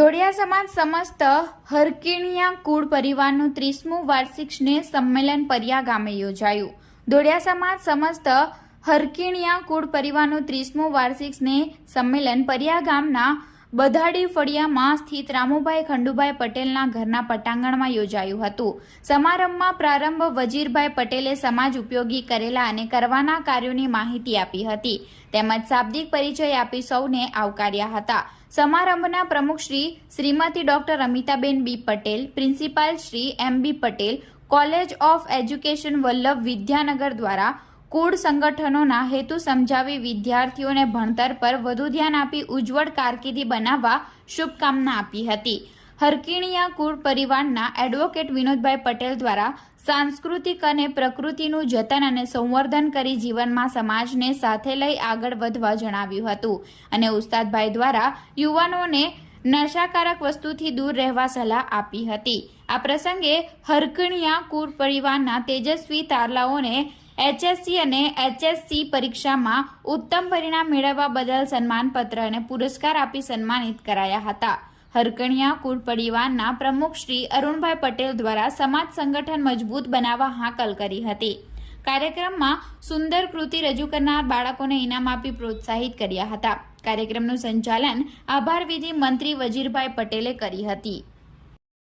ધોળિયા સમાજ સમસ્ત હરકીણિયા કુળ પરિવારનું ત્રીસમું વાર્ષિક સ્નેહ સંમેલન પરિયા ગામે યોજાયું. ધોડિયા સમાજ સમસ્ત હરકીણિયા કુળ પરિવારનું ત્રીસમું વાર્ષિક સ્નેહ સંમેલન પરિયા ગામના બધાડી ફળિયામાં સ્થિત રામુભાઈ ખંડુભાઈ પટેલના ઘરના પટાંગણમાં યોજાયું હતું. સમારંભમાં પ્રારંભ વજીરભાઈ પટેલે સમાજ ઉપયોગી કરેલા અને કરવાના કાર્યોની માહિતી આપી હતી. તેમજ શાબ્દિક પરિચય આપી સૌને આવકાર્યા હતા. સમારંભના પ્રમુખ Shri Shrimati doctor Amitaben B Patel, principal Shri M B Patel, college of education Vallabh Vidyanagar દ્વારા કુળ સંગઠનોના હેતુ સમજાવી વિદ્યાર્થીઓને ભણતર પર વધુ ધ્યાન આપી ઉજ્જવળ કારકિર્દી બનાવવા શુભકામના આપી હતી. હરકિણિયા કુળ પરિવારના એડવોકેટ વિનોદભાઈ પટેલ દ્વારા સાંસ્કૃતિક અને પ્રકૃતિનું જતન અને સંવર્ધન કરી જીવનમાં સમાજને સાથે લઈ આગળ વધવા જણાવ્યું હતું અને ઉસ્તાદભાઈ દ્વારા યુવાનોને નશાકારક વસ્તુથી દૂર રહેવા સલાહ આપી હતી. આ પ્રસંગે હરકણિયા કુળ પરિવારના તેજસ્વી તારલાઓને એચએસસી અને એચએસસી પરીક્ષામાં ઉત્તમ પરિણામ મેળવવા બદલ સન્માનપત્ર અને પુરસ્કાર આપી સન્માનિત કરાયા હતા. હરકણિયા કુળ પરિવારના પ્રમુખ શ્રી અરુણભાઈ પટેલ દ્વારા સમાજ સંગઠન મજબૂત બનાવવા હાકલ કરી હતી. કાર્યક્રમમાં સુંદર કૃતિ રજૂ કરનાર બાળકોને ઇનામ આપી પ્રોત્સાહિત કર્યા હતા. કાર્યક્રમનું સંચાલન આભાર વિધિ મંત્રી વજીરભાઈ પટેલે કરી હતી.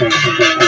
Thank you.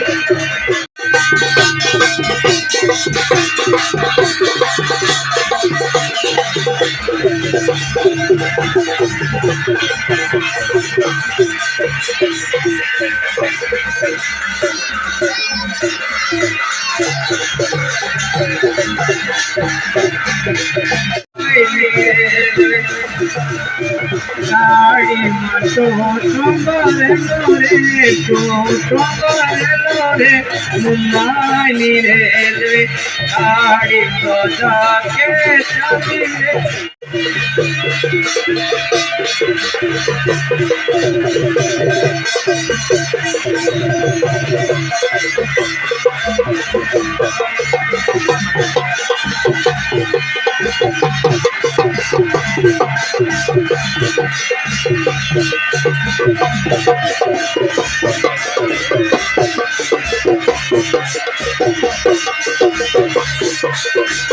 私たちの感想を聞いてくれて、私たちの感想を聞いてくれて。গাড়ি মাতো সম্বরে লোরে তো সম্বরে লোরে মুম্বাই রেলওয়ে গাড়ি গজাকে সামিলে Thank you. Thank you.